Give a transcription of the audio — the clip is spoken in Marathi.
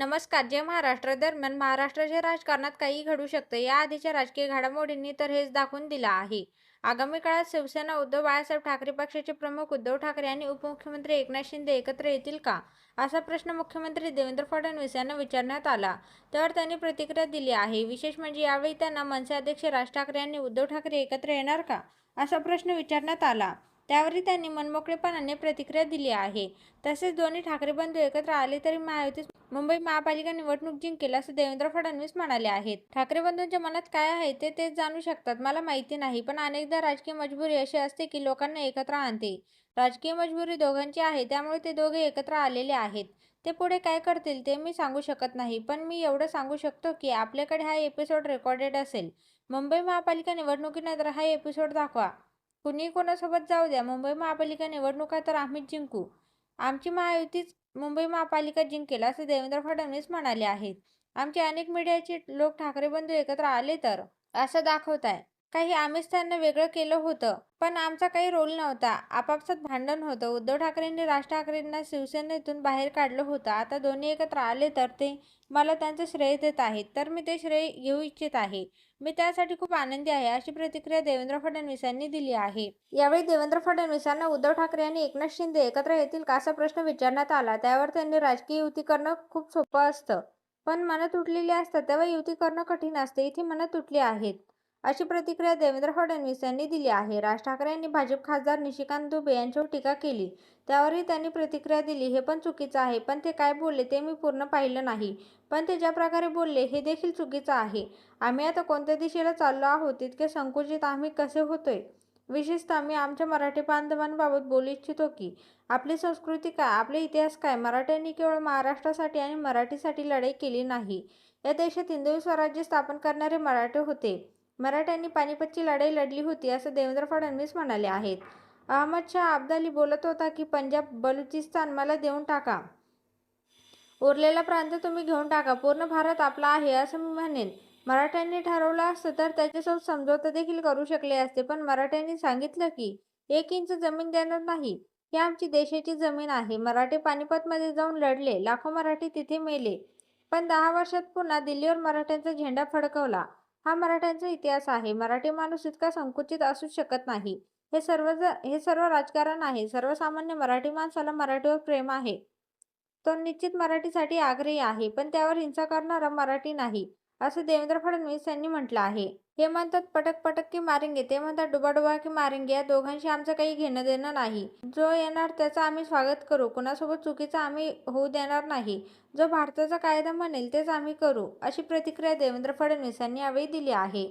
नमस्कार जय महाराष्ट्र. दरम्यान महाराष्ट्राच्या राजकारणात काही घडू शकतं या आधीच्या राजकीय घडामोडींनी तर हेच दाखवून दिलं आहे. आगामी काळात शिवसेना उद्धव बाळासाहेब ठाकरे पक्षाचे प्रमुख उद्धव ठाकरे आणि उपमुख्यमंत्री एकनाथ शिंदे एकत्र येतील का? असा प्रश्न मुख्यमंत्री देवेंद्र फडणवीस यांना विचारण्यात आला. तर त्यांनी प्रतिक्रिया दिली आहे विशेष म्हणजे यावेळी त्यांना मनसे अध्यक्ष राज ठाकरे आणि उद्धव ठाकरे एकत्र येणार का? असा प्रश्न विचारण्यात आला. त्यावरही त्यांनी मनमोकळेपणाने प्रतिक्रिया दिली आहे. तसेच दोन्ही ठाकरे बंधू एकत्र आले तरी महायुतीस मुंबई महापालिका निवडणूक जिंकेल असं देवेंद्र फडणवीस म्हणाले आहेत. ठाकरे बंधूंच्या मनात काय आहे ते तेच जाणू शकतात मला माहिती नाही पण अनेकदा राजकीय मजबुरी अशी असते की लोकांना एकत्र आणते. राजकीय मजबुरी दोघांची आहे त्यामुळे ते दोघे एकत्र आलेले आहेत. ते पुढे काय करतील ते मी सांगू शकत नाही पण मी एवढं सांगू शकतो की आपल्याकडे हा एपिसोड रेकॉर्डेड असेल. मुंबई महापालिका निवडणुकीनंतर हा एपिसोड दाखवा. कुणी कोणासोबत जाऊ द्या. मुंबई महापालिका निवडणुका तर आम्हीच जिंकू. आमची महायुतीच मुंबई महापालिका जिंकेल असे देवेंद्र फडणवीस म्हणाले आहेत. आमचे अनेक मीडियाचे लोक ठाकरे बंधू एकत्र आले तर असं दाखवत आहे काही आम्हीच त्यांना वेगळं केलं होतं पण आमचा काही रोल नव्हता. आपापसात भांडण होतं. उद्धव ठाकरेंनी राज ठाकरेंना शिवसेनेतून बाहेर काढलं होतं. आता दोन्ही एकत्र आले तर ते मला त्यांचं श्रेय देत आहेत. तर मी ते श्रेय घेऊ इच्छित आहे. मी त्यासाठी खूप आनंदी आहे अशी प्रतिक्रिया देवेंद्र फडणवीस यांनी दिली आहे. यावेळी देवेंद्र फडणवीसांना उद्धव ठाकरे आणि एकनाथ शिंदे एकत्र येतील का असा प्रश्न विचारण्यात आला. त्यावर त्यांनी राजकीय युती करणं खूप सोपं असतं. पण मनं तुटलेली असतात तेव्हा युती करणं कठीण असते. इथे मनं तुटली आहेत. अशी प्रतिक्रिया देवेंद्र फडणवीस यांनी दिली आहे. राज ठाकरे यांनी भाजप खासदार निशिकांत दुबे यांच्यावर टीका केली. त्यावरही त्यांनी प्रतिक्रिया दिली. हे पण चुकीचं आहे. पण ते काय बोलले ते मी पूर्ण पाहिलं नाही. पण ते ज्या प्रकारे बोलले हे देखील चुकीचं आहे. आम्ही आता कोणत्या दिशेला चाललो आहोत तितके संकुचित आम्ही कसे होतोय? विशेषतः मी आमच्या मराठी बांधवांबाबत बोलू इच्छितो की आपली संस्कृती काय आपले इतिहास काय? मराठ्यांनी केवळ महाराष्ट्रासाठी आणि मराठीसाठी लढाई केली नाही. या देशात हिंदवी स्वराज्य स्थापन करणारे मराठे होते. मराठ्यांनी पानिपतची लढाई लढली होती असं देवेंद्र फडणवीस म्हणाले आहेत. अहमद शाह अब्दाली बोलत होता की पंजाब बलुचिस्तान मला देऊन टाका. उरलेला प्रांत तुम्ही घेऊन टाका पूर्ण भारत आपला आहे असं मी म्हणेन. मराठ्यांनी ठरवलं असतं तर त्याच्यासोबत समझोता देखील करू शकले असते पण मराठ्यांनी सांगितलं की एक इंच जमीन देणार नाही ही आमची देशाची जमीन आहे. मराठे पानिपतमध्ये जाऊन लढले लाखो मराठी तिथे मेले. पण दहा वर्षात पुन्हा दिल्लीवर मराठ्यांचा झेंडा फडकवला. हा मराठ्यांचा इतिहास आहे. मराठी माणूस इतका संकुचित असू शकत नाही. हे सर्व हे सर्व राजकारण आहे. सर्वसामान्य मराठी माणसाला मराठीवर प्रेम आहे. तो निश्चित मराठीसाठी आग्रही आहे. पण त्यावर हिंसा करणारा मराठी नाही. असं देवेंद्र फडणवीस यांनी म्हटलं आहे. हे म्हणतात पटक पटक की मारेंगे. ते म्हणतात डुबाडुबा की मारेंगे. या दोघांशी आमचं काही घेणं देणं नाही. जो येणार त्याचं आम्ही स्वागत करू. कुणासोबत चुकीचं आम्ही होऊ देणार नाही. जो भारताचा कायदा म्हणेल तेच आम्ही करू अशी प्रतिक्रिया देवेंद्र फडणवीस यांनी यावेळी दिली आहे.